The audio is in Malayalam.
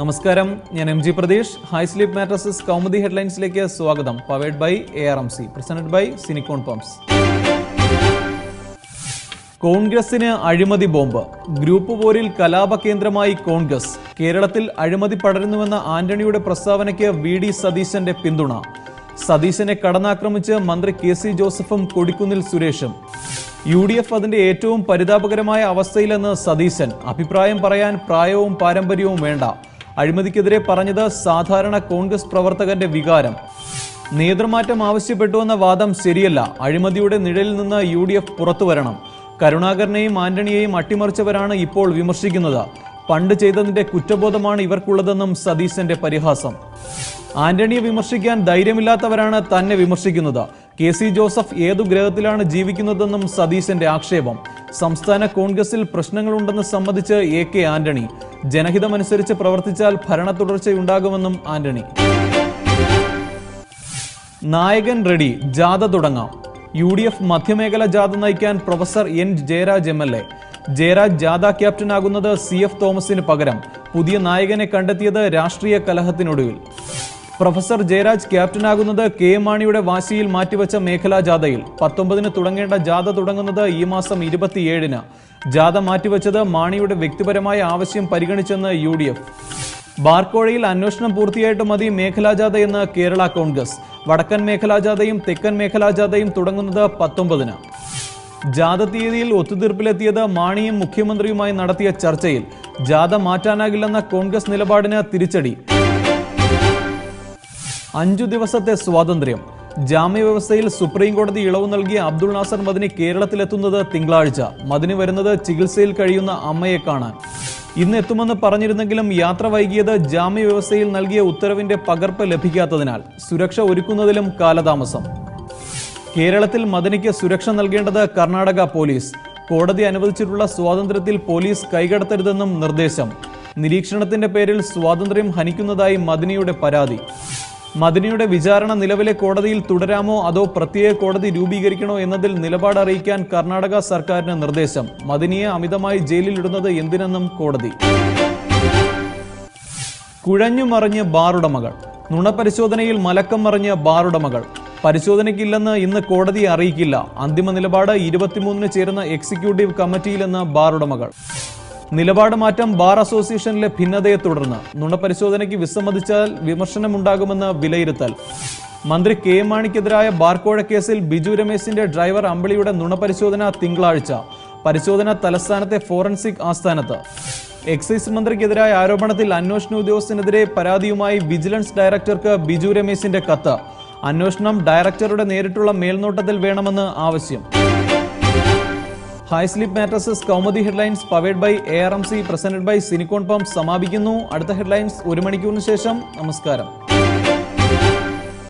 നമസ്കാരം. ഞാൻ M G Pratheesh. High sleep mattresses Kaumudi ഹെഡ്ലൈൻസിലേക്ക് സ്വാഗതം. Powered by A R M C presented by സിനിക്കോൺ pumps കോൺഗ്രസിന് അഴിമതി ബോംബ്. ഗ്രൂപ്പ് പോരിൽ കലാപ കേന്ദ്രമായി കോൺഗ്രസ്. കേരളത്തിൽ അഴിമതി പടരുന്നുവെന്ന ആന്റണിയുടെ പ്രസ്താവനയ്ക്ക് വി ഡി സതീശന്റെ പിന്തുണ. സതീശനെ കടന്നാക്രമിച്ച് മന്ത്രി കെ സി ജോസഫും കൊടിക്കുന്നിൽ സുരേഷും. യു ഡി എഫ് അതിന്റെ ഏറ്റവും പരിതാപകരമായ അവസ്ഥയിലെന്ന് സതീശൻ. അഭിപ്രായം പറയാൻ പ്രായവും പാരമ്പര്യവും വേണ്ട. അഴിമതിക്കെതിരെ പറഞ്ഞത് സാധാരണ കോൺഗ്രസ് പ്രവർത്തകന്റെ വികാരം. നേതൃമാറ്റം ആവശ്യപ്പെട്ടുവെന്ന വാദം ശരിയല്ല. അഴിമതിയുടെ നിഴലിൽ നിന്ന് യു ഡി എഫ് പുറത്തു വരണം. കരുണാകരനെയും ആന്റണിയെയും അട്ടിമറിച്ചവരാണ് ഇപ്പോൾ വിമർശിക്കുന്നത്. പണ്ട് ചെയ്തതിന്റെ കുറ്റബോധമാണ് ഇവർക്കുള്ളതെന്നും സതീശന്റെ പരിഹാസം. ആന്റണിയെ വിമർശിക്കാൻ ധൈര്യമില്ലാത്തവരാണ് തന്നെ വിമർശിക്കുന്നത്. കെ സി ജോസഫ് ഏതു ഗ്രഹത്തിലാണ് ജീവിക്കുന്നതെന്നും സതീശന്റെ ആക്ഷേപം. സംസ്ഥാന കോൺഗ്രസിൽ പ്രശ്നങ്ങളുണ്ടെന്ന് സമ്മതിച്ച് എ കെ ആന്റണി. ജനഹിതമനുസരിച്ച് പ്രവർത്തിച്ചാൽ ഭരണ തുടർച്ചയുണ്ടാകുമെന്നും ആന്റണി. നായകൻ റെഡി ജാഥ തുടങ്ങാം. യു ഡി എഫ് മധ്യമേഖല ജാഥ നയിക്കാൻ professor N Jayaraj M L A. Jayaraj ജാഥ ക്യാപ്റ്റനാകുന്നത് സി എഫ് തോമസിന് പകരം. പുതിയ നായകനെ കണ്ടെത്തിയത് രാഷ്ട്രീയ കലഹത്തിനൊടുവിൽ. പ്രൊഫസർ ജയരാജ് ക്യാപ്റ്റനാകുന്നത് കെ മാണിയുടെ വാശിയിൽ മാറ്റിവെച്ച മേഖലാ ജാഥയിൽ. പത്തൊമ്പതിന് തുടങ്ങേണ്ട ജാഥ തുടങ്ങുന്നത് ഈ മാസം ഇരുപത്തിയേഴിന്. ജാഥ മാറ്റിവെച്ചത് മാണിയുടെ വ്യക്തിപരമായ ആവശ്യം പരിഗണിച്ചെന്ന് യു ഡി എഫ് ബാർക്കോഴയിൽ അന്വേഷണം പൂർത്തിയായിട്ട് മതി മേഖലാ ജാഥയെന്ന് കേരള കോൺഗ്രസ്. വടക്കൻ മേഖലാ ജാഥയും തെക്കൻ മേഖലാ ജാഥയും തുടങ്ങുന്നത് പത്തൊമ്പതിന്. ജാഥ തീയതിയിൽ ഒത്തുതീർപ്പിലെത്തിയത് മാണിയും മുഖ്യമന്ത്രിയുമായി നടത്തിയ ചർച്ചയിൽ. ജാഥ മാറ്റാനാകില്ലെന്ന കോൺഗ്രസ് നിലപാടിന് തിരിച്ചടി. അഞ്ചു ദിവസത്തെ സ്വാതന്ത്ര്യം. ജാമ്യവ്യവസ്ഥയിൽ സുപ്രീം കോടതി ഇളവ് നൽകിയ അബ്ദുൾ നാസർ മദിനി കേരളത്തിലെത്തുന്നത് തിങ്കളാഴ്ച. മദിനി വരുന്നത് ചികിത്സയിൽ കഴിയുന്ന അമ്മയെ കാണാൻ ഇന്ന് എത്തുമെന്ന് പറഞ്ഞിരുന്നെങ്കിലും യാത്ര വൈകിയത് ജാമ്യവ്യവസ്ഥയിൽ നൽകിയ ഉത്തരവിന്റെ പകർപ്പ് ലഭിക്കാത്തതിനാൽ സുരക്ഷ ഒരുക്കുന്നതിലും കാലതാമസം. കേരളത്തിൽ മദനിക്ക് സുരക്ഷ നൽകേണ്ടത് കർണാടക പോലീസ്. കോടതി അനുവദിച്ചിട്ടുള്ള സ്വാതന്ത്ര്യത്തിൽ പോലീസ് കൈകടത്തരുതെന്നും നിർദ്ദേശം. നിരീക്ഷണത്തിന്റെ പേരിൽ സ്വാതന്ത്ര്യം ഹനിക്കുന്നതായി മദനിയുടെ പരാതി. മദനിയുടെ വിചാരണ നിലവിലെ കോടതിയിൽ തുടരാമോ അതോ പ്രത്യേക കോടതി രൂപീകരിക്കണോ എന്നതിൽ നിലപാട് അറിയിക്കാൻ കർണാടക സർക്കാരിന് നിർദ്ദേശം. മദനിയെ അമിതമായി ജയിലിലിടുന്നത് എന്തിനെന്നും കോടതി. കുഴഞ്ഞുമറിഞ്ഞ് ബാറുടമകൾ. നുണപരിശോധനയിൽ മലക്കം മറിഞ്ഞ് ബാറുടമകൾ. പരിശോധനയ്ക്കില്ലെന്ന് ഇന്ന് കോടതിയെ അറിയിക്കില്ല. അന്തിമ നിലപാട് ഇരുപത്തിമൂന്നിന് ചേരുന്ന എക്സിക്യൂട്ടീവ് കമ്മിറ്റിയിലെന്ന് ബാറുടമകൾ. നിലപാട് മാറ്റം ബാർ അസോസിയേഷനിലെ ഭിന്നതയെ തുടർന്ന് നുണപരിശോധനയ്ക്ക് വിസമ്മതിച്ചാൽ വിമർശനമുണ്ടാകുമെന്ന് വിലയിരുത്തൽ. മന്ത്രി കെ എം മാണിക്കെതിരായ ബാർക്കോഴ കേസിൽ ബിജു രമേശിന്റെ ഡ്രൈവർ അമ്പിളിയുടെ നുണപരിശോധന തിങ്കളാഴ്ച. പരിശോധന തലസ്ഥാനത്തെ ഫോറൻസിക് ആസ്ഥാനത്ത്. എക്സൈസ് മന്ത്രിക്കെതിരായ ആരോപണത്തിൽ അന്വേഷണ ഉദ്യോഗസ്ഥനെതിരെ പരാതിയുമായി വിജിലൻസ് ഡയറക്ടർക്ക് ബിജു രമേശിന്റെ കത്ത്. അന്വേഷണം ഡയറക്ടറുടെ നേരിട്ടുള്ള മേൽനോട്ടത്തിൽ വേണമെന്ന് ആവശ്യം. High sleep mattresses Kaumudi headlines powered by A R M C presented by സിനിക്കോൺ pump സമാപിക്കുന്നു. അടുത്ത ഹെഡ്ലൈൻസ് ഒരു മണിക്കൂറിന് ശേഷം. നമസ്കാരം.